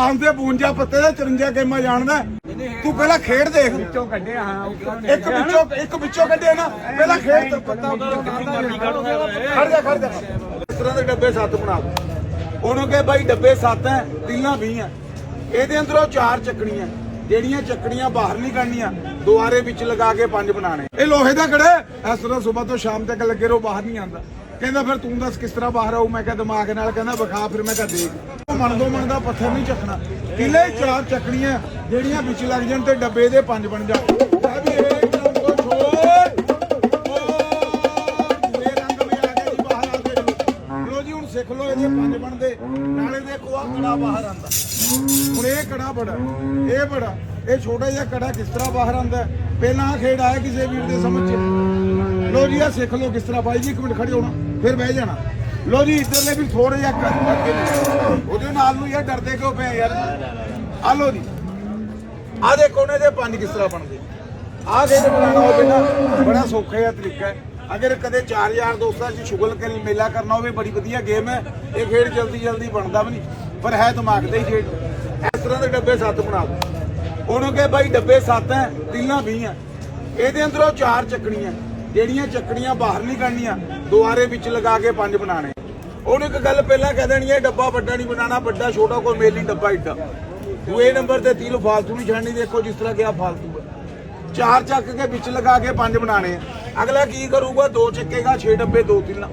ਆਮ ਦੇ 52 ਪੱਤੇ ਦੇ 54 ਗੇਮਾਂ ਜਾਣਦਾ ਤੂੰ ਪਹਿਲਾਂ ਖੇਡ ਦੇਖ। ਵਿੱਚੋਂ ਕੱਢਿਆ ਹਾਂ ਇੱਕ ਵਿੱਚੋਂ ਇੱਕ ਵਿੱਚੋਂ ਕੱਢਿਆ ਨਾ। ਪਹਿਲਾਂ ਖੇਡ ਤੇ ਪੱਤਾ ਖੜ ਜਾ। ਖੜ ਜਾ ਇਸ ਤਰ੍ਹਾਂ ਦੇ ਡੱਬੇ ਸੱਤ ਬਣਾ। ਉਹਨੂੰ ਕਹੇ ਬਾਈ ਡੱਬੇ ਸੱਤ ਹੈ ਤਿੰਨਾਂ 20 ਹੈ। ਇਹਦੇ ਅੰਦਰੋਂ ਚਾਰ ਚੱਕਣੀਆਂ ਜਿਹੜੀਆਂ ਚੱਕਣੀਆਂ ਬਾਹਰ ਨਹੀਂ ਕੱਢਣੀਆਂ ਦੁਆਰੇ ਵਿੱਚ ਲਗਾ ਕੇ ਪੰਜ ਬਣਾਣੇ ਇਹ ਲੋਹੇ ਦਾ ਕੜਾ। ਇਸ ਤਰ੍ਹਾਂ ਸਵੇਰ ਤੋਂ ਸ਼ਾਮ ਤੱਕ ਲੱਗੇ ਰਹੋ ਬਾਹਰ ਨਹੀਂ ਆਉਂਦਾ। ਕਹਿੰਦਾ ਫਿਰ ਤੂੰ ਦੱਸ ਕਿਸ ਤਰ੍ਹਾਂ ਬਾਹਰ ਆਊ? ਮੈਂ ਕਿਹਾ ਦਿਮਾਗ ਨਾਲ ਕਹਿੰਦਾ ਵਿਖਾ, ਫਿਰ ਮੈਂ ਕਿਹਾ ਦੇਖ। ਮਨ ਦੋ ਮਨ ਦਾ ਪੱਥਰ ਨਹੀਂ ਚੱਕਣਾ। ਕਿਲੇ ਚਾਰ ਚੱਕਣੀਆਂ, ਜਿਹੜੀਆਂ ਵਿੱਚ ਲੱਗ ਜਾਣ ਤੇ ਡੱਬੇ ਦੇ ਪੰਜ ਬਣ ਜਾਣ ਹੁਣ ਸਿੱਖ ਲੋ ਇਹਦੇ ਪੰਜ ਬਣਦੇ। ਨਾਲੇ ਦੇਖੋ ਆ ਕੜਾ ਬਾਹਰ ਆਂਦਾ ਹੁਣ ਇਹ ਕੜਾ ਬੜਾ, ਇਹ ਬੜਾ। ਇਹ ਛੋਟਾ ਜਿਹਾ ਕੜਾ ਕਿਸ ਤਰ੍ਹਾਂ ਬਾਹਰ ਆਂਦਾ ਪਹਿਲਾਂ ਖੇਡ ਆਇਆ ਕਿਸੇ ਵੀਰ ਦੇ ਸਮਝ ਚ। ਲੋ ਜੀ ਆ ਸਿੱਖ ਲੋ ਕਿਸ ਤਰ੍ਹਾਂ। ਬਾਈ ਜੀ, ਇੱਕ ਮਿੰਟ ਖੜੇ ਹੋਣਾ, ਫਿਰ ਬਹਿ ਜਾਣਾ। ਲੋ ਜੀ ਇੱਧਰਲੇ ਵੀ ਥੋੜੇ ਜਿਹਾ ਕਰ ਅੱਗੇ ਉਹਦੇ ਨਾਲ ਨੂੰ ਯਾਰ ਡਰਦੇ ਕਿਉਂ ਪਏ ਯਾਰ? ਆ ਲੋ ਜੀ। ਆ ਦੇਖੋ ਨੇ ਦੇ ਪੰਜ ਕਿਸ ਤਰ੍ਹਾਂ ਬਣਦੇ। ਆ ਖੇਡ ਬਣਾਉਣਾ ਹੋਵੇ ਨਾ ਬੜਾ ਸੌਖਾ ਜਿਹਾ ਤਰੀਕਾ ਹੈ। ਅਗਰ ਕਦੇ ਚਾਰ ਯਾਰ ਦੋਸਤਾਂ 'ਚ ਸ਼ੁਗਲ ਕਰੀ ਮੇਲਾ ਕਰਨਾ ਹੋਵੇ, ਬੜੀ ਵਧੀਆ ਗੇਮ ਹੈ। ਇਹ ਖੇਡ ਜਲਦੀ ਜਲਦੀ ਬਣਦਾ ਵੀ ਨਹੀਂ। ਪਰ ਹੈ ਦਿਮਾਗ ਦਾ ਹੀ ਖੇਡ। ਇਸ ਤਰ੍ਹਾਂ ਦੇ ਡੱਬੇ ਸੱਤ ਬਣਾ ਦੋ ਉਹਨੂੰ ਕਹੇ ਬਾਈ ਡੱਬੇ ਸੱਤ ਹੈ ਤਿੰਨਾਂ 20 ਹੈ। ਇਹਦੇ ਅੰਦਰੋਂ ਚਾਰ ਚੱਕਣੀਆਂ। ਜਿਹੜੀਆਂ ਚੱਕਣੀਆਂ ਬਾਹਰ ਨਹੀਂ ਕੱਢਣੀਆਂ, ਦੁਆਰੇ ਵਿੱਚ ਲਗਾ ਕੇ ਪੰਜ ਬਣਾਣੇ ਉਹਨੂੰ ਇੱਕ ਗੱਲ ਪਹਿਲਾਂ ਕਹਿ ਦੇਣੀ ਹੈ ਡੱਬਾ ਵੱਡਾ ਨਹੀਂ ਬਣਾਉਣਾ, ਵੱਡਾ ਛੋਟਾ ਕੋਈ ਮੇਲੀ ਡੱਬਾ ਏਡਾ ਦੂਏ ਨੰਬਰ ਤੇ ਤੀਲ ਫਾਲਤੂ ਨਹੀਂ ਛੱਡਣੀ, ਦੇਖੋ ਜਿਸ ਤਰ੍ਹਾਂ ਕਿਹਾ ਫਾਲਤੂ ਹੈ। ਚਾਰ ਚੱਕ ਕੇ ਵਿੱਚ ਲਗਾ ਕੇ ਪੰਜ ਬਣਾਣੇ ਅਗਲਾ ਕੀ ਕਰੂਗਾ? ਦੋ ਚੱਕੇਗਾ 6 ਡੱਬੇ, ਦੋ ਤਿੰਨ।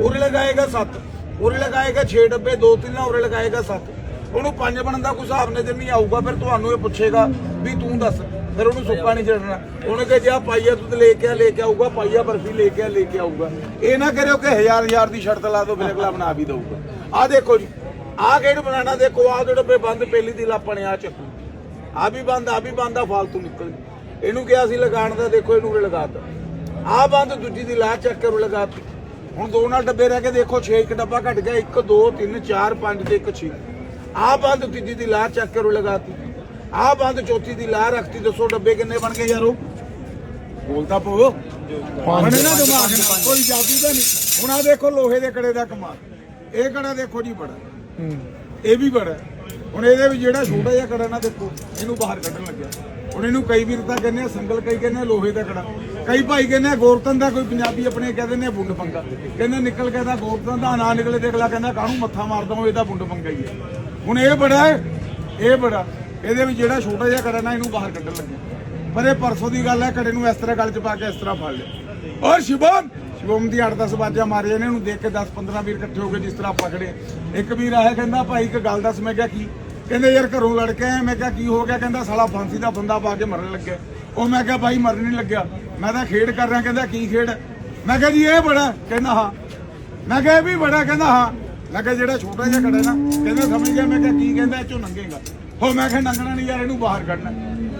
ਉਰੇ ਲਗਾਏਗਾ 7 ਉਰੇ ਲਗਾਏਗਾ 6 ਡੱਬੇ, ਦੋ ਤਿੰਨ, ਉਰੇ ਲਗਾਏਗਾ 7 ਉਹਨੂੰ ਪੰਜ ਬਣਨ ਦਾ ਕੋਈ ਹਿਸਾਬ ਨਜ਼ਰ ਨਹੀਂ ਆਊਗਾ, ਫਿਰ ਤੁਹਾਨੂੰ ਇਹ ਪੁੱਛੇਗਾ ਵੀ ਤੂੰ ਦੱਸ, ਫਿਰ ਉਹਨੂੰ ਸੁੱਕਾ ਨਹੀਂ ਛੱਡਣਾ। ਉਹਨੇ ਕਿਹਾ, ਜਾ ਪਾਈਆ ਦੁੱਧ ਲੈ ਕੇ ਆ, ਲੈ ਕੇ ਆਊਗਾ, ਪਾਈਆ ਬਰਫੀ ਲੈ ਕੇ ਆ, ਲੈ ਕੇ ਆਊਗਾ। ਇਹ ਨਾ ਕਰਿਓ ਕਿ ਹਜ਼ਾਰ ਹਜ਼ਾਰ ਦੀ ਸ਼ਰਤ ਲਾ ਦੋ ਫਿਰ ਬਣਾ ਵੀ ਦਊਗਾ। ਆਹ ਦੇਖੋ ਜੀ, ਆਹ ਗੇੜ ਬਣਾਣਾ ਦੇਖੋ, ਆਹ ਦੇ ਡੱਬੇ ਬੰਦ, ਪਹਿਲੀ ਦੀ ਲਾਪਣੇ ਆ ਚੱਕੂ ਆ ਵੀ ਬੰਦ ਆ ਵੀ ਬੰਦ ਆ ਫਾਲਤੂ ਨਿਕਲ ਇਹਨੂੰ ਕਿਹਾ ਸੀ ਲਗਾਉਣ ਦਾ, ਦੇਖੋ, ਇਹਨੂੰ ਉਰੇ ਲਗਾਤਾ ਆ ਬੰਦ ਦੂਜੀ ਦੀ ਲਾ ਚੱਕ ਕੇ ਉਰੇ ਲਗਾਤੀ ਹੁਣ ਦੋ ਨਾਲ ਡੱਬੇ ਰਹਿ ਕੇ ਦੇਖੋ 6 ਇੱਕ ਡੱਬਾ ਘਟ ਗਿਆ 1 2 3 4 5 ਤੇ 1 6 ਆ ਬੰਦ ਤੀਜੀ ਦੀ ਲਾ ਚੱਕ ਕੇ ਉਰੇ ਲਗਾਤੀ। ਆ ਬੰਦ ਚੌਥੀ ਦੀ ਲਾ ਰੱਖਤੀ ਦੱਸੋ ਡੱਬੇ ਕਿੰਨੇ ਬਣ ਗਏ ਯਾਰੋ? ਬੋਲਦਾ ਪੋ ਬਣੇ ਨਾ ਦਿਮਾਗ ਨਾਲ ਕੋਈ ਜਾਦੂ ਤਾਂ ਨਹੀਂ। ਹੁਣ ਆ ਦੇਖੋ ਲੋਹੇ ਦੇ ਕੜੇ ਦਾ ਕਮਾਲ। ਇਹ ਕੜਾ ਦੇਖੋ ਜੀ ਬੜਾ। ਇਹ ਵੀ ਬੜਾ। ਹੁਣ ਇਹਦੇ ਵਿੱਚ ਜਿਹੜਾ ਛੋਟਾ ਜਿਹਾ ਕੜਾ ਨਾ ਦੇਖੋ ਇਹਨੂੰ ਬਾਹਰ ਕੱਢਣ ਲੱਗਿਆ। ਹੁਣ ਇਹਨੂੰ ਕਈ ਵੀਰ ਤਾਂ ਕਹਿੰਦੇ ਆ ਸੰਗਲ ਕਈ ਕਹਿੰਦੇ ਆ ਲੋਹੇ ਦਾ ਕੜਾ। ਕਈ ਭਾਈ ਕਹਿੰਦੇ ਆ ਗੋਰਤਨ ਦਾ ਕੋਈ ਪੰਜਾਬੀ ਆਪਣੇ ਕਹਿੰਦੇ ਨੇ ਬੁੰਡ ਪੰਗਾ। ਕਹਿੰਦੇ ਨਿਕਲ ਕੇ ਤਾਂ ਗੋਰਤਨ ਦਾ ਨਾ ਨਿਕਲੇ ਤੇ ਅਗਲਾ ਕਹਿੰਦਾ ਕਾਹਨੂੰ ਮੱਥਾ ਮਾਰਦਾ ਉਹ ਇਹਦਾ ਬੁੰਡ ਪੰਗਾ ਹੀ ਹੈ। ਹੁਣ ਇਹ ਬੜਾ ਇਹ ਬੜਾ। ਇਹਦੇ ਵਿੱਚ ਜਿਹੜਾ ਛੋਟਾ ਜਿਹਾ ਕੜਾ ਨਾ, ਇਹਨੂੰ ਬਾਹਰ ਕੱਢਣ ਲੱਗਿਆ ਪਰ ਇਹ ਪਰਸੋਂ ਦੀ ਗੱਲ ਹੈ, ਕੜੇ ਨੂੰ ਇਸ ਤਰ੍ਹਾਂ ਗੱਲ 'ਚ ਪਾ ਕੇ ਇਸ ਤਰ੍ਹਾਂ ਫੜ ਲਿਆ। ਔਰ ਸ਼ਿਵਮ! ਸ਼ਿਵਮ ਦੀ 8-10 ਬਾਜਾਂ ਮਾਰੀਆਂ ਨੇ ਇਹਨੂੰ ਦੇਖ ਕੇ 10-15 ਵੀਰ ਇਕੱਠੇ ਹੋ ਗਏ ਜਿਸ ਤਰ੍ਹਾਂ ਪਕੜੇ ਇੱਕ ਵੀਰ ਆਇਆ, ਕਹਿੰਦਾ, ਭਾਈ, ਇੱਕ ਗੱਲ ਦੱਸ, ਮੈਂ ਕਿਹਾ, ਕੀ? ਕਹਿੰਦੇ, ਯਾਰ, ਘਰੋਂ ਲੜ ਕੇ ਆਇਆ, ਮੈਂ ਕਿਹਾ, ਕੀ ਹੋ ਗਿਆ? ਕਹਿੰਦਾ, ਸਾਲਾ ਫਾਂਸੀ ਦਾ ਬੰਦਾ ਪਾ ਕੇ ਮਰਨ ਲੱਗਿਆ। ਉਹ ਮੈਂ ਕਿਹਾ, ਭਾਈ, ਮਰਨ ਨਹੀਂ ਲੱਗਿਆ। ਮੈਂ ਤਾਂ ਖੇਡ ਕਰ ਰਿਹਾ, ਕਹਿੰਦਾ, ਕੀ ਖੇਡ? ਮੈਂ ਕਿਹਾ, ਜੀ, ਇਹ ਬੜਾ ਕਹਿੰਦਾ, ਹਾਂ। ਮੈਂ ਕਿਹਾ, ਇਹ ਵੀ ਬੜਾ ਕਹਿੰਦਾ, ਹਾਂ। ਮੈਂ ਕਿਹਾ ਜਿਹੜਾ ਛੋਟਾ ਜਿਹਾ ਕੜਾ ਨਾ, ਕਹਿੰਦਾ ਸਮਝ ਗਿਆ, ਮੈਂ ਕਿਹਾ ਕੀ ਕਹਿੰਦਾ, ਇਹ ਚੋਂ ਨੰਗੇਗਾ। ਹੋ, ਮੈਂ ਕਿਹਾ ਨੰਗਣਾ ਨਹੀਂ ਯਾਰ, ਇਹਨੂੰ ਬਾਹਰ ਕੱਢਣਾ।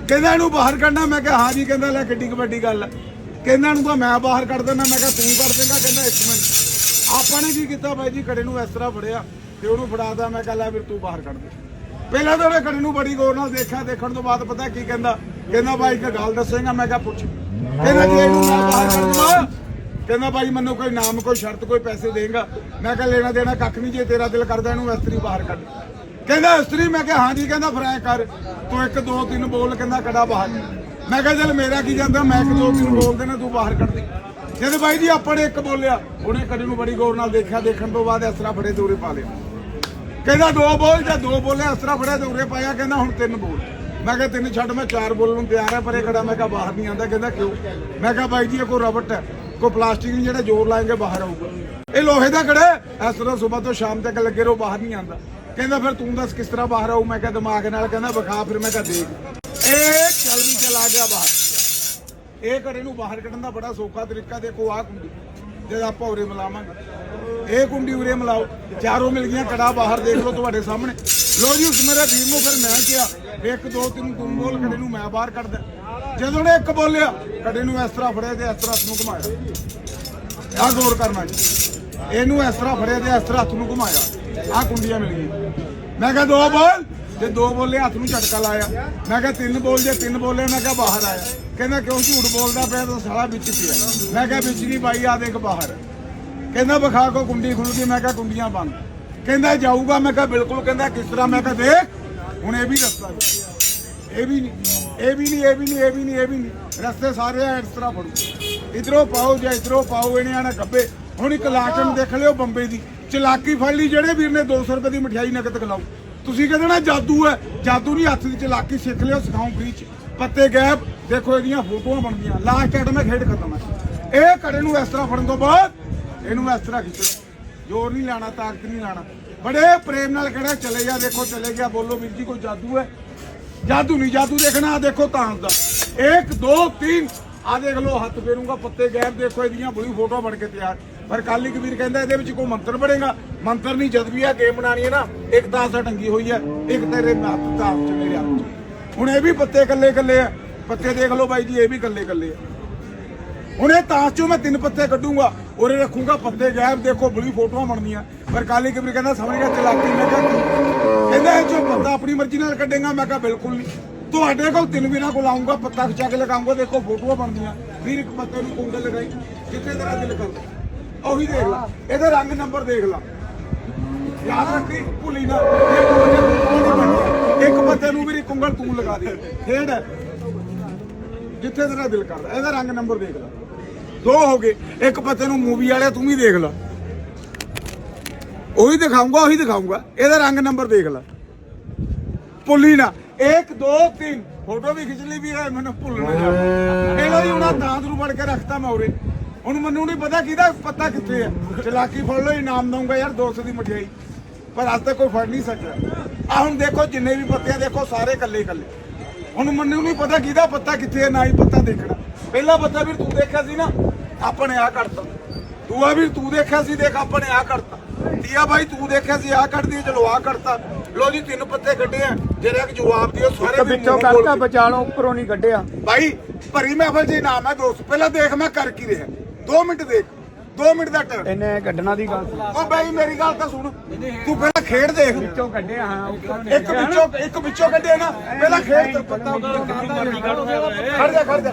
ਕਹਿੰਦਾ ਇਹਨੂੰ ਬਾਹਰ ਕੱਢਣਾ, ਮੈਂ ਕਿਹਾ ਹਾਂ ਜੀ, ਕਹਿੰਦਾ ਲੈ ਕਿੱਡੀ ਵੱਡੀ ਗੱਲ। ਹੈ ਕਹਿੰਦਾ ਇਹਨੂੰ ਤਾਂ ਮੈਂ ਬਾਹਰ ਕੱਢ ਦਿੰਦਾ, ਮੈਂ ਕਿਹਾ ਤੂੰ ਕੱਢ ਦੇਂਗਾ ਕਹਿੰਦਾ ਇੱਕ ਮਿੰਟ। ਆਪਾਂ ਨੇ ਕੀ ਕੀਤਾ ਬਾਈ ਜੀ ਘੜੇ ਨੂੰ ਇਸ ਤਰ੍ਹਾਂ ਫੜਿਆ ਤੇ ਉਹਨੂੰ ਫੜਾਦਾ ਮੈਂ ਕਿਹਾ ਲੈ ਫਿਰ ਤੂੰ ਬਾਹਰ ਕੱਢ ਦੇ। ਪਹਿਲਾਂ ਤਾਂ ਉਹਨੇ ਘੜੇ ਨੂੰ ਬੜੀ ਗੌਰ ਨਾਲ ਦੇਖਿਆ, ਦੇਖਣ ਤੋਂ ਬਾਅਦ ਪਤਾ ਕੀ ਕਹਿੰਦਾ? ਕਹਿੰਦਾ ਬਾਈ ਇੱਕ ਗੱਲ ਦੱਸੇਗਾ, ਮੈਂ ਕਿਹਾ ਪੁੱਛ। ਕਹਿੰਦਾ ਜੀ ਇਹਨੂੰ ਮੈਂ ਬਾਹਰ ਕੱਢ ਦਵਾਂ ਕਹਿੰਦਾ ਭਾਈ ਮੈਨੂੰ ਕੋਈ ਨਾਮ, ਕੋਈ ਸ਼ਰਤ, ਕੋਈ ਪੈਸੇ ਦੇਗਾ। ਮੈਂ ਕਿਹਾ ਲੈਣਾ ਦੇਣਾ ਕੱਖ ਨਹੀਂ ਜੇ ਤੇਰਾ ਦਿਲ ਕਰਦਾ ਇਹਨੂੰ ਇਸਤਰੀ ਬਾਹਰ ਕੱਢ। ਕਹਿੰਦਾ ਇਸਤਰੀ, ਮੈਂ ਕਿਹਾ ਹਾਂ ਜੀ ਕਹਿੰਦਾ ਫਿਰ ਕਰ। ਤੂੰ ਇੱਕ ਦੋ ਤਿੰਨ ਬੋਲ ਕਹਿੰਦਾ ਕੜਾ ਬਾਹਰ। ਮੈਂ ਕਿਹਾ ਚੱਲ ਮੇਰਾ ਕੀ ਜਾਂਦਾ, ਮੈਂ ਇੱਕ ਦੋ ਤਿੰਨ ਬੋਲ ਦੇਣਾ ਤੂੰ ਬਾਹਰ ਕੱਢ ਦੇ। ਜਦ ਬਾਈ ਜੀ ਆਪਾਂ ਇੱਕ ਬੋਲਿਆ, ਉਹਨੇ ਕੜੇ ਨੂੰ ਬੜੀ ਗੌਰ ਨਾਲ ਦੇਖਿਆ, ਦੇਖਣ ਤੋਂ ਬਾਅਦ ਇਸ ਤਰ੍ਹਾਂ ਫੜੇ ਦੂਰੇ ਪਾ ਲਿਆ ਕਹਿੰਦਾ ਦੋ ਬੋਲ, ਜਾਂ ਦੋ ਬੋਲੇ, ਇਸ ਤਰ੍ਹਾਂ ਫੜਿਆ ਦੂਰੇ ਪਾਇਆ, ਕਹਿੰਦਾ ਹੁਣ ਤਿੰਨ ਬੋਲ। ਮੈਂ ਕਿਹਾ ਤਿੰਨ ਛੱਡ, ਮੈਂ ਚਾਰ ਬੋਲਣ ਨੂੰ ਤਿਆਰ ਆ, ਪਰ ਇਹ ਖੜਾ ਮੈਂ ਕਿਹਾ ਬਾਹਰ ਨਹੀਂ ਆਂਦਾ ਕਹਿੰਦਾ ਕਿਉਂ? ਮੈਂ ਕਿਹਾ ਬਾਈ ਜੀ, ਇਹ ਕੋਈ ਰਬਟ ਹੈ। ਕੋਈ ਪਲਾਸਟਿਕ ਨਹੀਂ, ਜਿਹੜਾ ਜ਼ੋਰ ਲਾਏਗੇ ਬਾਹਰ ਆਊਗਾ। ਇਹ ਲੋਹੇ ਦਾ ਕੜਾ ਇਸ ਤਰ੍ਹਾਂ ਸਵੇਰ ਤੋਂ ਸ਼ਾਮ ਤੱਕ ਲੱਗੇ ਰਹੋ, ਬਾਹਰ ਨਹੀਂ ਆਂਦਾ ਕਹਿੰਦਾ ਫਿਰ ਤੂੰ ਦੱਸ ਕਿਸ ਤਰ੍ਹਾਂ ਬਾਹਰ ਆਊ? ਮੈਂ ਕਿਹਾ ਦਿਮਾਗ ਨਾਲ ਕਹਿੰਦਾ ਵਿਖਾ, ਫਿਰ ਮੈਂ ਕਿਹਾ ਦੇਖ। ਇਹ ਚੱਲ ਵੀ ਚਲਾ ਗਿਆ ਬਾਹਰ। ਇਹ ਘੜੇ ਨੂੰ ਬਾਹਰ ਕੱਢਣ ਦਾ ਬੜਾ ਸੌਖਾ ਤਰੀਕਾ, ਦੇਖੋ ਆਹ ਕੁੰਡੀ। ਜਦ ਆਪਾਂ ਉਰੇ ਮਿਲਾਵਾਂਗੇ। ਇਹ ਕੁੰਡੀ ਉਰੇ ਮਿਲਾਓ। ਚਾਰੋਂ ਮਿਲ ਗਈਆਂ, ਕੜਾ ਬਾਹਰ ਦੇਖ ਲਓ ਤੁਹਾਡੇ ਸਾਹਮਣੇ। ਲੋ ਜੀ, ਉਸ ਮੇਰੇ ਵੀਰ ਨੂੰ ਫਿਰ ਮੈਂ ਕਿਹਾ ਇੱਕ ਦੋ ਤਿੰਨ ਤੂੰ ਬੋਲ ਕੜੇ ਨੂੰ ਮੈਂ ਬਾਹਰ ਕੱਢਦਾ। ਜਦੋਂ ਨੇ ਇੱਕ ਬੋਲਿਆ ਕੜੇ ਨੂੰ ਇਸ ਤਰ੍ਹਾਂ ਫੜਿਆ ਤੇ ਇਸ ਤਰ੍ਹਾਂ ਹੱਥ ਨੂੰ ਘੁਮਾਇਆ। ਆਹ ਗੌਰ ਕਰਨਾ ਜੀ। ਇਹਨੂੰ ਇਸ ਤਰ੍ਹਾਂ ਫੜਿਆ ਤੇ ਇਸ ਤਰ੍ਹਾਂ ਹੱਥ ਨੂੰ ਘੁਮਾਇਆ। ਆਹ ਕੁੰਡੀਆਂ ਮਿਲ ਗਈਆਂ ਮੈਂ ਕਿਹਾ, ਦੋ ਬੋਲ। ਤੇ ਦੋ ਬੋਲੇ ਹੱਥ ਨੂੰ ਝਟਕਾ ਲਾਇਆ। ਮੈਂ ਕਿਹਾ, ਤਿੰਨ ਬੋਲ, ਜੇ ਤਿੰਨ ਬੋਲੇ, ਮੈਂ ਕਿਹਾ ਬਾਹਰ ਆਇਆ। ਕਹਿੰਦਾ, ਕਿਉਂ ਝੂਠ ਬੋਲਦਾ ਪਿਆ? ਤਾਂ ਸਾਲਾ ਵਿੱਚ ਪਿਆ ਮੈਂ ਕਿਹਾ, ਵਿੱਚ ਨਹੀਂ ਬਾਈ ਆ ਦੇਖ ਬਾਹਰ। ਕਹਿੰਦਾ, ਵਿਖਾ ਕੋ ਕੁੰਡੀ ਖੁੱਲ ਗਈ ਮੈਂ ਕਿਹਾ, ਕੁੰਡੀਆਂ ਬੰਦ। ਕਹਿੰਦਾ, ਜਾਊਗਾ। ਮੈਂ ਕਿਹਾ, ਬਿਲਕੁਲ। ਕਹਿੰਦਾ, ਕਿਸ ਤਰ੍ਹਾਂ? ਮੈਂ ਕਿਹਾ, ਦੇਖ। ਹੁਣ ਇਹ ਵੀ ਰਸਤਾ ਨਹੀਂ ਇਹ ਵੀ ਨਹੀਂ ਇਹ ਵੀ ਨਹੀਂ ਇਹ ਵੀ ਨਹੀਂ ਇਹ ਵੀ ਨਹੀਂ ਇਹ ਵੀ ਨਹੀਂ। ਰਸਤੇ ਸਾਰੇ ਇਸ ਤਰ੍ਹਾਂ ਫੜੋ ਇਧਰੋਂ ਪਾਓ ਜਾਂ ਇਧਰੋਂ ਪਾਓ ਇਹਨੇ ਆਣਾ ਗੱਬੇ। ਹੁਣ ਇੱਕ ਲਾਟਮ ਦੇਖ ਲਿਓ ਬੰਬੇ ਦੀ। ਚਲਾਕੀ ਫੜ ਲਈ ਜਿਹੜੇ ਵੀਰ ਨੇ 200 ਰੁਪਏ ਦੀ ਮਠਿਆਈ ਨਗਦ ਖਿਲਾਓ। ਤੁਸੀਂ ਕਹਿੰਦੇ ਨਾ ਜਾਦੂ ਹੈ। ਜਾਦੂ ਨਹੀਂ ਹੱਥ ਦੀ ਚਲਾਕੀ ਸਿੱਖ ਲਿਓ ਸਿਖਾਉਂ ਫ੍ਰੀ ਚ। ਪੱਤੇ ਗੈਪ ਦੇਖੋ ਇਹਦੀਆਂ ਫੋਟੋਆਂ ਬਣਦੀਆਂ ਲਾਸਟ ਐਟ ਮੈਂ ਖੇਡ ਖਤਮ ਹੈ। ਇਹ ਕੜੇ ਨੂੰ ਇਸ ਤਰ੍ਹਾਂ ਫੜਨ ਤੋਂ ਬਾਅਦ ਇਹਨੂੰ ਇਸ ਤਰ੍ਹਾਂ ਖਿੱਚੋ ਜ਼ੋਰ ਨਹੀਂ ਲਾਣਾ ਤਾਕਤ ਨਹੀਂ ਲਾਣਾ। ਬੜੇ ਪ੍ਰੇਮ ਨਾਲ ਖੜਾ ਚਲੇ ਗਿਆ, ਦੇਖੋ, ਚਲੇ ਗਿਆ, ਬੋਲੋ ਵੀਰ ਜੀ, ਕੋਈ ਜਾਦੂ ਹੈ? ਜਾਦੂ ਨਹੀਂ, ਜਾਦੂ ਦੇਖਣਾ, ਆਹ ਦੇਖੋ ਤਾਂ ਦਾ 1 2 3 ਆ ਦੇਖ ਲਓ, ਹੱਥ ਫੇਰੂੰਗਾ, ਪੱਤੇ ਗੈਪ ਦੇਖੋ, ਇਹਦੀਆਂ ਬੜੀ ਫੋਟੋ ਬਣ ਕੇ ਤਿਆਰ। ਪਰ ਕਾਲੀ ਕਬੀਰ ਕਹਿੰਦਾ, ਇਹਦੇ ਵਿੱਚ ਕੋਈ ਮੰਤਰ ਬਣੇਗਾ? ਮੰਤਰ ਨਹੀਂ, ਜਦ ਵੀ ਆ ਗੇਮ ਬਣਾਣੀ ਹੈ ਨਾ, ਇੱਕ ਤਾਂ ਸਾ ਟੰਗੀ ਹੋਈ ਹੈ, ਇੱਕ ਤੇਰੇ ਹੱਥ ਤਾਂ ਚ ਮੇਰੇ ਹੱਥ ਹੁਣ ਇਹ ਵੀ ਪੱਤੇ ਕੱਲੇ ਕੱਲੇ ਆ। ਪੱਤੇ ਦੇਖ ਲਓ ਬਾਈ ਜੀ, ਇਹ ਵੀ ਕੱਲੇ ਕੱਲੇ ਆ। ਹੁਣ ਇਹ ਤਾਸ਼ ਚੋਂ ਮੈਂ ਤਿੰਨ ਪੱਤੇ ਕੱਢੂੰਗਾ। ਉਰੇ ਰੱਖੂਗਾ ਪੱਤੇ ਗਾਇਬ ਦੇਖੋ ਬੜੀ ਫੋਟੋਆਂ ਬਣਦੀਆਂ। ਪਰ ਕਾਲੀ ਕਬੀਰ ਕਹਿੰਦਾ ਸਮਝ ਗਿਆ ਚਲਾਕੀ ਮੈਂ ਕਿਹਾ ਕਹਿੰਦਾ, ਇਹ ਚੋਂ ਪੱਤਾ ਆਪਣੀ ਮਰਜ਼ੀ ਨਾਲ ਕੱਢੇਗਾ। ਮੈਂ ਕਿਹਾ, ਬਿਲਕੁਲ ਨਹੀਂ। ਤੁਹਾਡੇ ਕੋਲ ਤਿੰਨ ਵੀਰਾਂ ਕੋਲ ਆਉਂਗਾ ਪੱਤਾ ਖਿਚਾ ਕੇ ਲਗਾਉਂਗਾ ਦੇਖੋ, ਫੋਟੋਆਂ ਬਣਦੀਆਂ। ਫਿਰ ਇੱਕ ਪੱਤੇ ਨੂੰ ਕੁੰਡਲ ਲਗਾਈ। ਜਿੱਥੇ ਤੇਰਾ ਦਿਲ ਕਰਦਾ? ਉਹੀ ਦੇਖ ਲਾ। ਇਹਦਾ ਰੰਗ ਨੰਬਰ ਦੇਖ ਲਾ। ਯਾਦ ਰੱਖੀ, ਭੁੱਲੀ ਨਾ। ਇੱਕ ਪੱਤੇ ਨੂੰ ਵੀ ਕੁੰਗਲ ਤੂੰ ਲਗਾ ਦੇ। ਖੇਡ। ਜਿੱਥੇ ਤੇਰਾ ਦਿਲ ਕਰਦਾ। ਇਹਦਾ ਰੰਗ ਨੰਬਰ ਦੇਖ ਲਾ। ਦੋ ਹੋ ਗਏ। ਇੱਕ ਪੱਤੇ ਨੂੰ ਮੂਵੀ ਵਾਲਿਆ, ਤੂੰ ਵੀ ਦੇਖ ਲੈ। ਉਹੀ ਦਿਖਾਉਂਗਾ ਉਹੀ ਦਿਖਾਉਂਗਾ ਇਹਦਾ ਰੰਗ ਨੰਬਰ ਦੇਖ ਲੈ। ਭੁੱਲੀ ਨਾ। 1 2 3 ਫੋਟੋ ਵੀ ਖਿੱਚ ਲਈ ਵੀ ਹੈ ਮੈਨੂੰ ਭੁੱਲ ਨਾ ਜਾਵੇ ਇਹਨਾਂ ਦੀ ਉਹਨਾਂ ਦਾਂਤ ਨੂੰ ਫੜ ਕੇ ਰੱਖਤਾ ਮੈਂ ਉਰੇ। ਹੁਣ ਮੈਨੂੰ ਨਹੀਂ ਪਤਾ ਕਿਹਦਾ ਪਤਾ ਕਿੱਥੇ ਹੈ ਚਲਾਕੀ ਫੜ ਲਓ ਇਨਾਮ ਦਊਂਗਾ ਯਾਰ 200 ਦੀ ਮਠਿਆਈ। ਪਰ ਅੱਜ ਤੱਕ ਕੋਈ ਫੜ ਨਹੀਂ ਸਕਿਆ। ਆ ਹੁਣ ਦੇਖੋ, ਜਿੰਨੇ ਵੀ ਪੱਤੇ ਦੇਖੋ, ਸਾਰੇ ਇਕੱਲੇ ਇਕੱਲੇ ਹੁਣ ਮੈਨੂੰ ਨਹੀਂ ਪਤਾ ਕਿਹਦਾ ਪੱਤਾ ਕਿੱਥੇ ਹੈ ਨਾ ਹੀ ਪੱਤਾ ਦੇਖਣਾ। ਪਹਿਲਾ ਪੱਤਾ ਵੀ ਤੂੰ ਦੇਖਿਆ ਸੀ ਨਾ ਆਪਾਂ ਨੇ ਆ ਕੱਢਤਾ। ਦੂਆ ਵੀ ਤੂੰ ਦੇਖਿਆ ਸੀ ਦੇਖ ਆਪਾਂ ਨੇ ਆ ਕੱਢਤਾ। ਤੀਆ ਭਾਈ ਤੂੰ ਦੇਖਿਆ ਸੀ ਆ ਕੱਢ ਦੀ ਚਲੋ ਆ ਕੱਢਤਾ। ਲੋ ਜੀ ਤਿੰਨ ਪੱਤੇ ਕੱਢੇ ਆ ਜਿਹੜਾ ਕਿ ਜਵਾਬ ਦਿਓ ਸਾਰੇ ਵਿੱਚੋਂ ਕੱਢਤਾ। ਬਚਾਲੋ ਉੱਪਰੋਂ ਨਹੀਂ ਕੱਢਿਆ। ਭਾਈ ਭਰੀ ਮਹਿਫਲ ਜੀ ਨਾਮ ਹੈ ਦੋਸਤ। ਪਹਿਲਾਂ ਦੇਖ ਮੈਂ ਕਰ ਕੀ ਰਿਹਾ। 2 ਮਿੰਟ ਦੇਖ 2 ਮਿੰਟ ਦਾ ਟਾਈਮ। ਇਹਨੇ ਕੱਢਣਾ ਦੀ ਗੱਲ। ਉਹ ਭਾਈ ਮੇਰੀ ਗੱਲ ਤਾਂ ਸੁਣ। ਤੂੰ ਪਹਿਲਾਂ ਖੇਡ ਦੇਖ। ਵਿੱਚੋਂ ਕੱਢਿਆ ਹਾਂ ਇੱਕ ਵਿੱਚੋਂ ਇੱਕ ਵਿੱਚੋਂ ਕੱਢਿਆ ਨਾ। ਪਹਿਲਾਂ ਖੇਡ ਤੇ ਪੱਤਾ ਖੜ ਜਾ ਖੜ ਜਾ।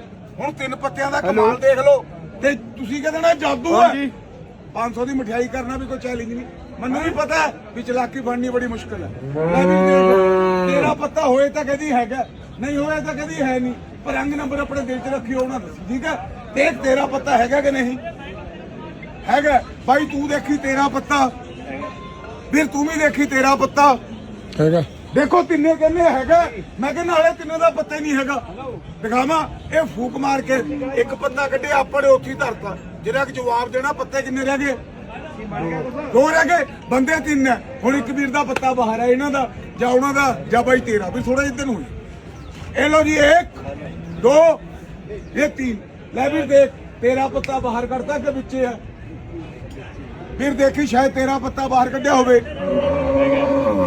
ਹੁਣ ਤਿੰਨ ਪੱਤਿਆਂ ਦਾ ਕਮਾਲ ਦੇਖ ਲਓ। ਤੇ ਤੁਸੀਂ ਕਹਿੰਦੇ ਨਾ ਜਾਦੂ ਹੈ ਹਾਂਜੀ। 500 ਦੀ ਮਠਿਆਈ ਕਰਨਾ ਵੀ ਕੋਈ ਚੈਲੰਜ ਨਹੀਂ। ਮੈਨੂੰ ਵੀ ਪਤਾ ਵੀ ਚਲਾਕੀ ਬਣਨੀ ਬੜੀ ਮੁਸ਼ਕਲ ਹੈ। ਲੈ ਵੀ ਤੇਰਾ ਪੱਤਾ ਹੋਏ ਤਾਂ ਕਦੀ ਹੈਗਾ ਨਹੀਂ ਹੋਇਆ ਤਾਂ ਕਦੀ ਹੈ ਨਹੀਂ। ਪਰ ਰੰਗ ਨੰਬਰ ਆਪਣੇ ਦਿਲ 'ਚ ਰੱਖਿਓ ਉਹਨਾਂ ਦੱਸੀ ਠੀਕ ਹੈ? ਦੇਖ ਤੇਰਾ ਪੱਤਾ ਹੈਗਾ ਕਿ ਨਹੀਂ? ਹੈਗਾ। ਬਾਈ ਤੂੰ ਦੇਖੀ ਤੇਰਾ ਪੱਤਾ। ਵੀਰ ਤੂੰ ਵੀ ਦੇਖੀ ਤੇਰਾ ਪੱਤਾ। ਹੈਗਾ। ਦੇਖੋ ਤਿੰਨੇ ਕਹਿੰਦੇ ਹੈਗਾ, ਮੈਂ ਕਹਿੰਦਾ ਨਾਲੇ ਤਿੰਨੇ ਦਾ ਪੱਤਾ ਹੀ ਨਹੀਂ ਹੈਗਾ। ਦਿਖਾਵਾਂ, ਇਹ ਫੂਕ ਮਾਰ ਕੇ ਇੱਕ ਪੱਤਾ ਕੱਢਿਆ, ਆਪਣੇ ਉੱਥੇ ਧਰਤਾ। ਜਿਹੜਾ ਕਿ ਜਵਾਬ ਦੇਣਾ, ਪੱਤੇ ਕਿੰਨੇ ਰਹਿ ਗਏ? ਦੋ ਰਹਿ ਗਏ, ਬੰਦੇ ਤਿੰਨ ਹੈ। ਹੁਣ ਇੱਕ ਵੀਰ ਦਾ ਪੱਤਾ ਬਾਹਰ ਹੈ ਇਹਨਾਂ ਦਾ, ਜਾਂ ਉਹਨਾਂ ਦਾ, ਜਾਂ ਬਾਈ ਤੇਰਾ, ਵੀ ਥੋੜਾ ਜਿਹਾ ਨੂੰ ਇਹ ਲੋ ਜੀ, ਇੱਕ, ਦੋ, ਇਹ ਤਿੰਨ। ਲੈ ਵੀਰ ਦੇਖ, ਤੇਰਾ ਪੱਤਾ ਬਾਹਰ ਕੱਢਤਾ ਕਿ ਵਿੱਚੇ ਹੈ? ਫਿਰ ਦੇਖੀ, ਸ਼ਾਇਦ ਤੇਰਾ ਪੱਤਾ ਬਾਹਰ ਕੱਢਿਆ ਹੋਵੇ।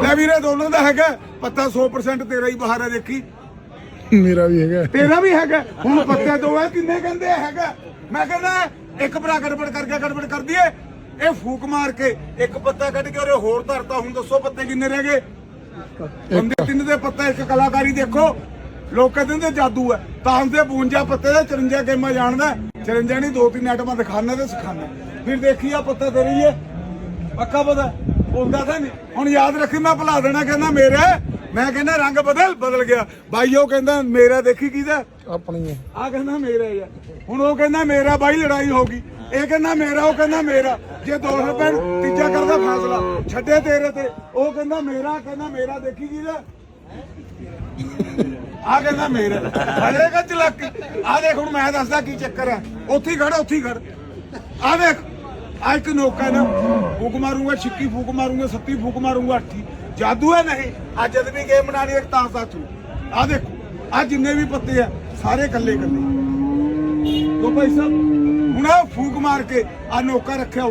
ਲੈ ਵੀਰੇ ਦੋਨੋਂ ਦਾ ਹੈਗਾ। ਪੱਤਾ 100% ਤੇਰਾ ਹੀ ਬਾਹਰ ਹੈ ਦੇਖੀ। ਮੇਰਾ ਵੀ ਹੈਗਾ। ਤੇਰਾ ਵੀ ਹੈਗਾ। ਹੁਣ ਪੱਤੇ ਦੋ ਹੈ ਕਿੰਨੇ ਕਹਿੰਦੇ ਹੈਗਾ। ਮੈਂ ਕਹਿੰਦਾ ਇੱਕ ਭਰਾ ਗੜਬੜ ਕਰਕੇ ਗੜਬੜ ਕਰ ਦਈਏ। ਇਹ ਫੂਕ ਮਾਰ ਕੇ ਇੱਕ ਪੱਤਾ ਕੱਢ ਕੇ ਉਹਰੇ ਹੋਰ ਧਰਤਾ। ਹੁਣ ਦੱਸੋ ਪੱਤੇ ਕਿੰਨੇ ਰਹਿ ਗਏ? ਬੰਦੇ ਤਿੰਨ ਦੇ ਪੱਤਾ ਇੱਕ ਕਲਾਕਾਰੀ ਦੇਖੋ। ਲੋਕ ਕਹਿੰਦੇ ਜਾਦੂ ਹੈ ਤਾਂ ਦੇ 52 ਪੱਤੇ ਦੇ 54 ਗੇਮਾਂ ਜਾਣਦਾ। 54 ਨਹੀਂ ਦੋ ਤਿੰਨ ਆਈਟਮਾਂ ਦਿਖਾਣਾ ਤੇ ਸਿਖਾਣਾ ਫਿਰ ਦੇਖੀ ਆ ਪੱਤਾ ਤੇਰੀ ਹੈ ਪੱਕਾ ਪਤਾ? ਹੁੰਦਾ ਤਾਂ ਨਹੀਂ। ਹੁਣ ਯਾਦ ਰੱਖੀ ਮੈਂ ਭੁਲਾ ਦੇਣਾ ਕਹਿੰਦਾ ਮੇਰਾ। ਮੈਂ ਕਹਿੰਦਾ ਰੰਗ ਬਦਲ ਬਦਲ ਗਿਆ। ਬਾਈ ਉਹ ਕਹਿੰਦਾ ਮੇਰਾ ਦੇਖੀ ਕਿਹਦਾ? ਆਪਣੀ ਹੈ। ਆ ਕਹਿੰਦਾ ਮੇਰਾ ਆ। ਹੁਣ ਉਹ ਕਹਿੰਦਾ ਮੇਰਾ ਬਾਈ ਲੜਾਈ ਹੋ ਗਈ। ਇਹ ਕਹਿੰਦਾ ਮੇਰਾ ਉਹ ਕਹਿੰਦਾ ਮੇਰਾ। ਜੇ ਦੋ ਰੁਪਏ ਤੀਜਾ ਕਰਦਾ ਫੈਸਲਾ ਛੱਡੇ ਤੇਰੇ ਤੇ ਉਹ ਕਹਿੰਦਾ ਮੇਰਾ ਕਹਿੰਦਾ ਮੇਰਾ ਦੇਖੀ ਕਿਹਦਾ? ਆ ਕਹਿੰਦਾ ਮੇਰਾ। ਹਰੇਗਾ ਚਲਾਕੀ ਆ ਦੇਖ ਹੁਣ ਮੈਂ ਦੱਸਦਾ ਕੀ ਚੱਕਰ ਹੈ। ਉੱਥੇ ਖੜ ਉੱਥੇ ਖੜ ਆ ਦੇਖ। ਆ ਇੱਕ ਨੋਕਾ ਨਾ, ਫੂਕ ਮਾਰੂੰਗਾ, ਛਿੱਕੀ ਫੂਕ ਮਾਰੂੰਗਾ, ਸੱਤੀ ਫੂਕ ਮਾਰੂੰਗਾ, ਅੱਠੀ। ਜਾਦੂ ਹੈ ਨਹੀਂ ਅੱਜ ਜਦ ਵੀ ਗੇਮ ਬਣਾਣੀ ਇੱਕ ਤਾਂ ਸਾਥੂ ਆ ਦੇਖੋ, ਆ ਜਿੰਨੇ ਵੀ ਪੱਤੇ ਆ, ਸਾਰੇ ਕੱਲੇ ਕੱਲੇ ਤੋ ਭਾਈ ਸਾਹਿਬ, ਹੁਣ ਆ ਫੂਕ ਮਾਰ ਕੇ ਆ ਨੋਕਾ ਰੱਖਿਆ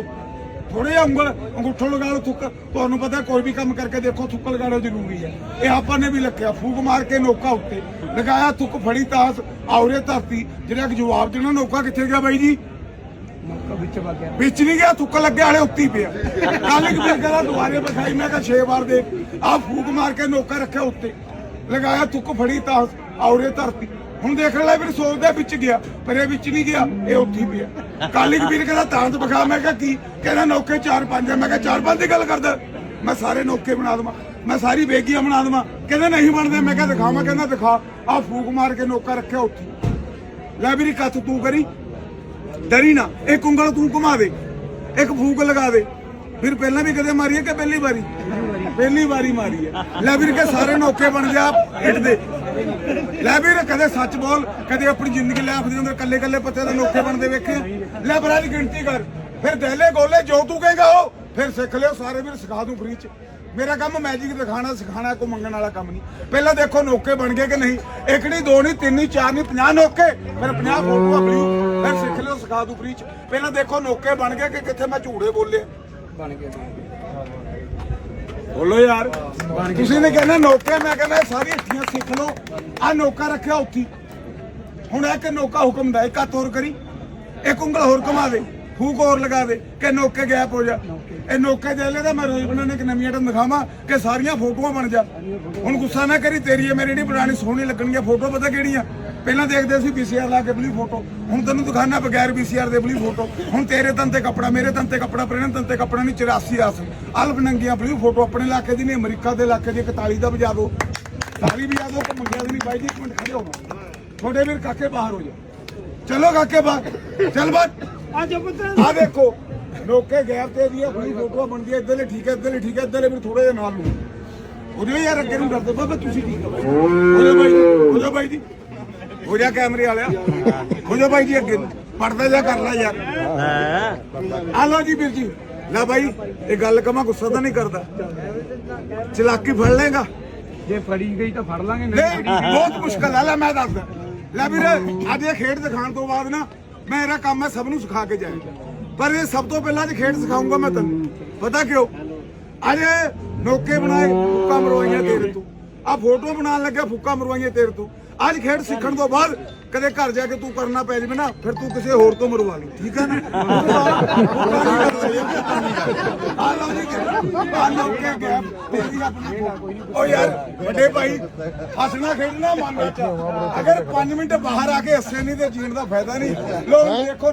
ਥੋੜੇ ਜਿਹਾ ਉਂਗਲ, ਅੰਗੂਠੋ ਲਗਾ ਲਓ ਥੁੱਕ। ਤੁਹਾਨੂੰ ਪਤਾ ਕੋਈ ਵੀ ਕੰਮ ਕਰਕੇ ਦੇਖੋ, ਥੁੱਕ ਲਗਾਉਣਾ ਜ਼ਰੂਰੀ ਹੈ। ਇਹ ਆਪਾਂ ਨੇ ਵੀ ਲੱਗਿਆ ਫੂਕ ਮਾਰ ਕੇ ਨੋਕਾ ਉੱਤੇ। ਲਗਾਇਆ, ਥੁੱਕ ਫੜੀ ਤਾਸ, ਆਉਰੇ ਧਰਤੀ। ਜਿਹੜਾ ਜਵਾਬ ਦੇਣਾ, ਨੋਕਾ ਕਿੱਥੇ ਗਿਆ ਬਾਈ ਜੀ? ਵਿੱਚ ਵਗ ਗਿਆ। ਵਿੱਚ ਨਹੀਂ ਗਿਆ, ਥੁੱਕ ਲੱਗਿਆ ਹਲੇ ਉੱਤੀ ਪਿਆ। ਕੱਲ ਇੱਕ ਕਹਿੰਦਾ ਦੁਆਰੇ ਬਖਾਈ ਮੈਂ ਕਿਹਾ 6 ਵਾਰ ਦੇ ਆ ਫੂਕ ਮਾਰ ਕੇ ਨੋਕਾ ਰੱਖਿਆ ਉੱਤੇ। ਲਗਾਇਆ ਥੁੱਕ ਫੜੀ ਤਾਂ ਔਰੇ ਧਰਤੀ। ਹੁਣ ਦੇਖ ਲੈ ਵੀਰ ਸੋਚਦਾ ਵਿੱਚ ਗਿਆ, ਪਰ ਇਹ ਵਿੱਚ ਨਹੀਂ ਗਿਆ, ਇਹ ਉੱਥੇ ਪਿਆ। ਕੱਲ ਵੀਰ ਕਹਿੰਦਾ ਤਾਂ ਬਖਾ ਮੈਂ ਕਿਹਾ ਕੀ? ਕਹਿੰਦਾ ਨੌਕੇ 4-5 ਆ। ਮੈਂ ਕਿਹਾ 4-5 ਦੀ ਗੱਲ ਕਰਦਾ। ਮੈਂ ਸਾਰੇ ਨੌਕੇ ਬਣਾ ਦਵਾਂ, ਮੈਂ ਸਾਰੀ ਬੇਗੀਆਂ ਬਣਾ ਦਵਾਂ। ਕਹਿੰਦੇ ਨਹੀਂ ਬਣਦੇ, ਮੈਂ ਕਿਹਾ ਦਿਖਾਵਾਂ, ਕਹਿੰਦਾ ਦਿਖਾ। ਆ ਫੂਕ ਮਾਰ ਕੇ ਨੋਕਾ ਰੱਖਿਆ ਉੱਥੇ। ਲੈ ਵੀਰੀ ਕੱਥ ਤੂੰ ਕਰੀ। ਡਰੀ ਨਾ। ਇੱਕ ਉਂਗਲ ਤੂੰ ਘੁਮਾ ਦੇ ਇੱਕ ਫੂਕ ਲਗਾ ਦੇ ਫਿਰ ਪਹਿਲਾਂ ਵੀ ਕਦੇ ਮਾਰੀ ਹੈ ਕਿ ਪਹਿਲੀ ਵਾਰੀ? ਪਹਿਲੀ ਵਾਰੀ ਮਾਰੀ ਹੈ। ਲੈ ਵੀਰ ਕੇ ਸਾਰੇ ਨੌਕੇ ਬਣ ਜਾ ਇੱਟ ਦੇ। ਲੈ ਵੀਰ, ਕਦੇ ਸੱਚ ਬੋਲ, ਕਦੇ ਆਪਣੀ ਜ਼ਿੰਦਗੀ ਲੈ ਆਪਦੇ ਅੰਦਰ ਕੱਲੇ ਕੱਲੇ ਪੱਤੇ ਦੇ ਨੌਕੇ ਬਣਦੇ ਵੇਖੇ। ਲੈ ਬਰਾਜ ਗਿਣਤੀ ਕਰ। ਫਿਰ ਦਹਿਲੇ ਗੋਲੇ ਜੋ ਤੂੰ ਕਹੇਗਾ ਉਹ। ਫਿਰ ਸਿੱਖ ਲਿਓ ਸਾਰੇ ਵੀਰ, ਸਿਖਾ ਦੂੰ ਫ੍ਰੀ ਚ। ਮੇਰਾ ਕੰਮ ਮੈਜਿਕ ਦਿਖਾਣਾ, ਸਿਖਾਣਾ, ਕੋਈ ਮੰਗਣ ਵਾਲਾ ਕੰਮ ਨਹੀਂ। ਪਹਿਲਾਂ ਦੇਖੋ ਨੌਕੇ ਬਣ ਗਏ ਕਿ ਨਹੀਂ। ਇੱਕ ਨਹੀਂ, ਦੋ ਨਹੀਂ, ਤਿੰਨ ਨਹੀਂ, ਚਾਰ ਨਹੀਂ 50 ਨੋਕੇ। ਫਿਰ 50 ਫੋਟੋਆਂ ਬਣੀ ਫਿਰ ਸਿੱਖ ਲਿਓ ਸਿਖਾ ਦੂ ਫ੍ਰੀ ਚ ਪਹਿਲਾਂ ਦੇਖੋ ਨੋਕੇ ਬਣ ਗਏ ਕਿ ਕਿੱਥੇ ਮੈਂ ਝੂੜੇ ਬੋਲੇ। ਬਣ ਗਿਆ ਬੋਲੋ ਯਾਰ। ਤੁਸੀਂ ਨੇ ਕਹਿੰਦਾ ਨੋਕੇ ਮੈਂ ਕਹਿੰਦਾ ਇਹ ਸਾਰੀ ਹੱਥੀਆਂ ਸਿੱਖ ਲਓ। ਆ ਨੋਕਾ ਰੱਖਿਆ ਉੱਥੀ ਹੁਣ ਇਹ ਕਿ ਨੋਕਾ ਹੁਕਮ ਦਾ ਇੱਕ ਹੱਥ ਹੋਰ ਕਰੀ ਇੱਕ ਉਂਗਲ ਹੋਰ ਘੁਮਾ ਦੇ। ਫੂਕ ਹੋਰ ਲਗਾ ਦੇ ਕਿ ਨੋਕੇ ਗੈਪ ਹੋ ਜਾ। ਇਹ ਨੋਕੇ ਦੇ ਲੈ ਤਾਂ ਮੈਂ ਰੋਜ਼ ਬਣਾਉਣੇ ਇੱਕ ਨਵੀਂ ਆਈਟਮ ਦਿਖਾਵਾਂ ਕਿ ਸਾਰੀਆਂ ਫੋਟੋਆਂ ਬਣ ਜਾ। ਹੁਣ ਗੁੱਸਾ ਨਾ ਕਰੀ ਤੇਰੀ ਇਹ ਮੇਰੀ ਨਹੀਂ ਬਣਾਣੀ ਸੋਹਣੀ ਲੱਗਣਗੀਆਂ ਫੋਟੋ ਪਤਾ ਕਿਹੜੀਆਂ? ਪਹਿਲਾਂ ਦੇਖਦੇ ਸੀ ਪੀਸੀਆਰ ਲਾ ਕੇ ਬਲੀ ਫੋਟੋ। ਹੁਣ ਤੈਨੂੰ ਦਿਖਾਣਾ ਬਗੈਰ ਪੀਸੀਆਰ ਦੇ ਬਲੀ ਫੋਟੋ। ਹੁਣ ਤੇਰੇ ਤਨ ਤੇ ਕੱਪੜਾ ਮੇਰੇ ਤਨ ਤੇ ਕੱਪੜਾ ਪ੍ਰੇਣ ਤਨ ਤੇ ਕੱਪੜਾ ਨਹੀਂ 84 ਆਸਨ ਅਲਬ ਨੰਗੀਆਂ ਬਲੀ ਫੋਟੋ ਆਪਣੇ ਇਲਾਕੇ ਦੀ ਨਹੀਂ ਅਮਰੀਕਾ ਦੇ ਇਲਾਕੇ ਦੀ 41 ਦਾ ਵਜਾ ਦਿਓ ਤਾਲੀ ਵਜਾ ਦਿਓ ਕਿ ਮੰਗਿਆ ਦੀ ਨਹੀਂ ਬਾਈ ਜੀ ਇੱਕ ਮਿੰਟ ਖੜੇ ਹੋ। ਤੁਹਾਡੇ ਵੀਰ ਕਾਕੇ ਬਾਹਰ ਹੋ ਜਾ। ਚਲੋ ਕਾਕੇ ਬਾਹਰ। ਚੱਲ ਬਾਹਰ। ਅੱਜ ਪੁੱਤ ਆ ਦੇਖੋ ਨੋਕੇ ਗੈਪ ਤੇ ਦੀਆਂ ਬੜੀ ਫੋਟੋਆਂ ਬਣਦੀਆਂ ਇੱਧਰਲੇ ਠੀਕ ਹੈ ਇੱਧਰਲੇ ਠੀਕ ਹੈ ਇੱਧਰਲੇ ਵੀ ਥੋੜੇ ਜਿਹਾ ਨਾਲ ਨੂੰ ਉਹਦੇ ਯਾਰ ਅੱਗੇ ਨੂੰ ਡਰਦੇ ਬਾਬਾ ਤੁਸੀਂ ਠੀਕ ਹੋ ਹੋ ਜਾ ਬਾਈ ਜੀ, ਹੋ ਜਾ ਬਾਈ ਜੀ। ਹੋ ਜਾ ਕੈਮਰੇ ਵਾਲਿਆ। ਹੋ ਜਾ ਬਾਈ ਜੀ ਅੱਗੇ ਨੂੰ। ਪੜਦਾ ਜਾ ਕਰ ਲੈ ਯਾਰ ਆ ਲਓ ਜੀ ਵੀਰ ਜੀ। ਲੈ ਬਾਈ ਇਹ ਗੱਲ ਕਮਾ ਗੁੱਸਾ ਤਾਂ ਨਹੀਂ ਕਰਦਾ। ਚਲਾਕੀ ਫੜ ਲੇਗਾ ਜੇ ਫੜੀ ਗਈ ਤਾਂ ਫੜ ਲਾਂਗੇ ਨਹੀਂ ਬਹੁਤ ਮੁਸ਼ਕਲ ਹੈ ਲੈ ਮੈਂ ਦੱਸਦਾ। ਲੈ ਵੀਰੇ ਅੱਜ ਇਹ ਖੇਡ ਦਿਖਾਉਣ ਤੋਂ ਬਾਅਦ ਨਾ ਮੈਂ ਇਹਦਾ ਕੰਮ ਹੈ ਸਭ ਨੂੰ ਸਿਖਾ ਕੇ ਜਾਏ। ਪਰ ਇਹ ਸਭ ਤੋਂ ਪਹਿਲਾਂ ਅੱਜ ਖੇਡ ਸਿਖਾਉਂਗਾ ਮੈਂ ਤੈਨੂੰ। ਪਤਾ ਕਿਉਂ? ਅੱਜ ਨੋਕੇ ਬਣਾਏ, ਫੁੱਕਾ ਮਰਵਾਈਆਂ ਤੇਰੇ ਤੋਂ। ਆ ਫੋਟੋ ਬਣਾਉਣ ਲੱਗਿਆ, ਫੁੱਕਾ ਮਰਵਾਈਆਂ ਤੇਰੇ ਤੋਂ। ਅੱਜ ਖੇਡ ਸਿੱਖਣ ਤੋਂ ਬਾਅਦ ਕਦੇ ਘਰ ਜਾ ਕੇ ਤੂੰ ਕਰਨਾ ਪੈ ਜਾਵੇ ਨਾ, ਫਿਰ ਤੂੰ ਕਿਸੇ ਹੋਰ ਤੋਂ ਮਰਵਾ ਲਈ ਠੀਕ ਹੈ ਨਾ? ਆ ਲਓ ਜੀ, ਆ ਨੋਕੇ ਗਿਆ ਤੇਰੀ ਆਪਣੀ ਓ ਯਾਰ, ਵੱਡੇ ਭਾਈ, ਹੱਸਣਾ ਖੇਡਣਾ ਮਨ ਵਿੱਚ। ਅਗਰ 5 ਮਿੰਟ ਬਾਹਰ ਆ ਕੇ ਹੱਸੇ ਨਹੀਂ ਤੇ ਜੀਣ ਦਾ ਫਾਇਦਾ ਨਹੀਂ। ਲੋ ਦੇਖੋ